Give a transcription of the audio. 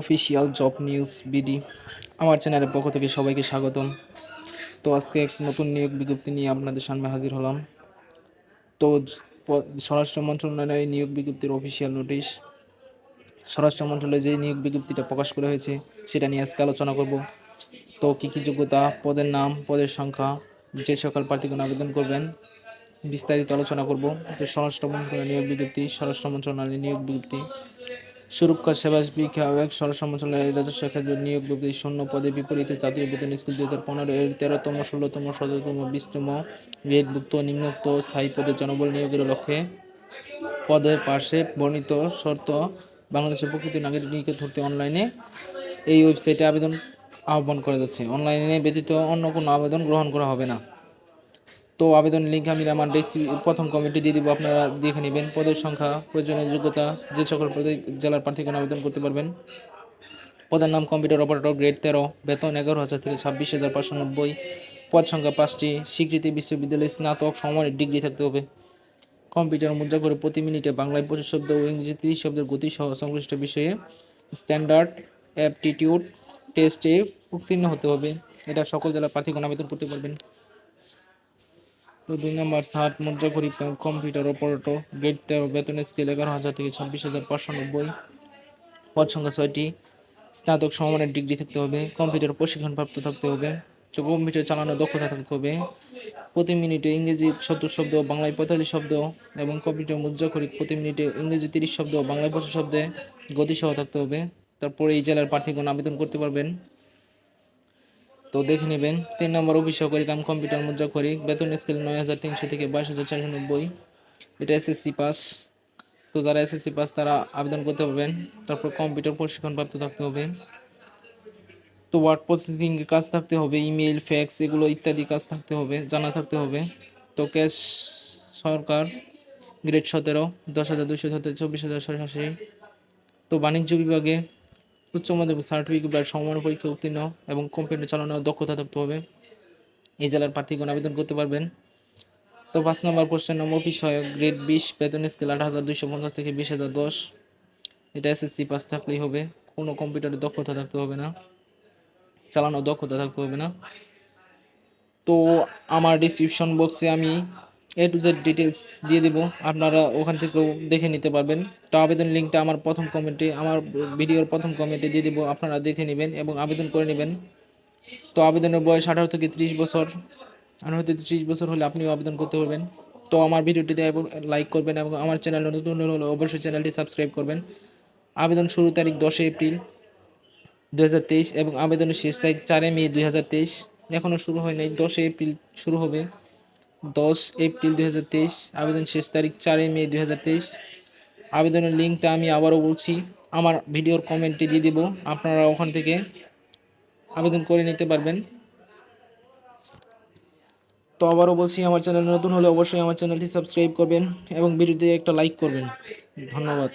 Official job news BD, আমার চ্যানেলের পক্ষ থেকে সবাইকে স্বাগতম। তো আজকে এক নতুন নিয়োগ বিজ্ঞপ্তি নিয়ে আপনাদের সামনে হাজির হলাম। তো স্বরাষ্ট্র মন্ত্রণালয়ে নিয়োগ বিজ্ঞপ্তির অফিসিয়াল নোটিশ। স্বরাষ্ট্র মন্ত্রণালয়ে যে নিয়োগ বিজ্ঞপ্তিটা প্রকাশ করা হয়েছে, সেটা নিয়ে আজকে আলোচনা করব। তো কী কী যোগ্যতা, পদের নাম, পদের সংখ্যা, যে সকল প্রার্থীগণ আবেদন করবেন, বিস্তারিত আলোচনা করব। তো স্বরাষ্ট্র মন্ত্রণালয় নিয়োগ বিজ্ঞপ্তি, স্বরাষ্ট্র মন্ত্রণালয় নিয়োগ বিজ্ঞপ্তি। সুরক্ষা সেবা বিভাগ মন্ত্রণালয়ের রাজস্ব খাতের নিয়োগ বিজ্ঞপ্তি শূন্য পদে বিপরীতে জাতীয় বেতন স্কুল দুই হাজার পনেরো এর তেরোতম, ষোলোতম, সতেরোতম, বিশতম গ্রেডভুক্ত নিম্নোক্ত স্থায়ী পদে জনবল নিয়োগের লক্ষ্যে পদের পাশে বর্ণিত শর্ত বাংলাদেশের প্রকৃত নাগরিক নিয়োগ ধরতে অনলাইনে এই ওয়েবসাইটে আবেদন আহ্বান করা যাচ্ছে। অনলাইনে ব্যতীত অন্য কোনো আবেদন গ্রহণ করা হবে না। তো আবেদন লিঙ্ক আমি আমার ডেসি প্রথম কমিটি দিয়ে দিব। আপনারা দেখে নেবেন। পদের সংখ্যা, প্রয়োজনীয় যোগ্যতা, যে সকল পদে জেলার প্রার্থীগণ আবেদন করতে পারবেন। পদের নাম কম্পিউটার অপারেটর গ্রেড তেরো, বেতন এগারো হাজার থেকে ছাব্বিশ হাজার পাঁচশো নব্বই। পদ সংখ্যা পাঁচটি, স্বীকৃতি বিশ্ববিদ্যালয়ে স্নাতক সমানের ডিগ্রি থাকতে হবে। কম্পিউটার মুদ্রা করে প্রতি মিনিটে বাংলায় পঁচিশ শব্দ ও ইংরেজি তিরিশ শব্দের গতি সহ সংশ্লিষ্ট বিষয়ে স্ট্যান্ডার্ড অ্যাপটিটিউড টেস্টে উত্তীর্ণ হতে হবে। এটা সকল জেলার প্রার্থীগণ আবেদন করতে পারবেন। তো দুই নম্বর ষাট মুদ্রা করি কম্পিউটার অপারেটর, গ্রেড তেরো, বেতন স্কেল এগারো হাজার থেকে ছাব্বিশ হাজার পাঁচশো নব্বই। পদ সংখ্যা ছয়টি। স্নাতক সমমানের ডিগ্রি থাকতে হবে। কম্পিউটার প্রশিক্ষণপ্রাপ্ত থাকতে হবে। তো কম্পিউটার চালানোর দক্ষতা থাকতে হবে। প্রতি মিনিটে ইংরেজি সত্তর শব্দ, বাংলায় পঁয়তাল্লিশ শব্দ এবং কম্পিউটার মুদ্রা করি প্রতি মিনিটে ইংরেজি তিরিশ শব্দ, বাংলায় পঁচিশ শব্দে গতিসহ থাকতে হবে। তারপরে এই জেলার প্রার্থীগণ আবেদন করতে পারবেন। তো দেখে নেবেন। তিন নম্বর অফিস সহকারী কাম কম্পিউটার মুদ্রা করি বেতন স্কেল নয় হাজার তিনশো থেকে বাইশ হাজার চারশো নব্বই। এটা এসএসসি পাস তো যারা এসএসসি পাস তারা আবেদন করতে পারবেন। তারপর কম্পিউটার প্রশিক্ষণ প্রাপ্ত থাকতে হবে। তো ওয়ার্ড প্রসেসিং কাজ থাকতে হবে ইমেল ফ্যাক্স এগুলো ইত্যাদি কাজ থাকতে হবে, জানা থাকতে হবে। তো ক্যাশ সরকার গ্রেড সতেরো, দশ হাজার দুশো সতেরো, চব্বিশ হাজার ছয়াশি তো বাণিজ্য বিভাগে উচ্চ মাধ্যমিক সার্টিফিকেট বা সমান পরীক্ষা উত্তীর্ণ এবং কম্পিউটার চালানোর দক্ষতা থাকতে হবে। এই জেলার প্রার্থীগণ আবেদন করতে পারবেন। তো পাঁচ নম্বর পোস্টের নম্বর সহায়ক গ্রেড বিশ, বেতন স্কেল আট হাজার দুইশো পঞ্চাশ থেকে বিশ হাজার দশ। এটা এসএসসি পাস থাকলেই হবে। কোনো কম্পিউটারের দক্ষতা থাকতে হবে না। চালানোর দক্ষতা থাকতে হবে না। তো আমার ডিসক্রিপশন বক্সে আমি এ টু জেড ডিটেলস দিয়ে দেবো। আপনারা ওখান থেকেও দেখে নিতে পারবেন। তো আবেদন লিঙ্কটা আমার প্রথম কমেন্টে আমার ভিডিওর প্রথম কমেন্টে দিয়ে দেবো। আপনারা দেখে নেবেন এবং আবেদন করে নেবেন। তো আবেদনের বয়স আঠারো থেকে ত্রিশ বছর। আঠারো থেকে ত্রিশ বছর হলে আপনিও আবেদন করতে পারবেন। তো আমার ভিডিওটিতে লাইক করবেন এবং আমার চ্যানেল নতুন হলে অবশ্যই চ্যানেলটি সাবস্ক্রাইব করবেন। আবেদন শুরু তারিখ দশই এপ্রিল দু হাজার তেইশ এবং আবেদনের শেষ তারিখ চারই মে দুই হাজার তেইশ। এখনও শুরু হয় নাই দশই এপ্রিল শুরু হবে। দশ এপ্রিল দুই হাজার তেইশ, আবেদন শেষ তারিখ চারই মে দুই হাজার তেইশ। আবেদনের লিঙ্কটা আমি আবারও বলছি, আমার ভিডিওর কমেন্টে দিয়ে দেবো, আপনারা ওখান থেকে আবেদন করে নিতে পারবেন। তো আবারও বলছি, আমার চ্যানেল নতুন হলে অবশ্যই আমার চ্যানেলটি সাবস্ক্রাইব করবেন এবং ভিডিওতে একটা লাইক করবেন। ধন্যবাদ।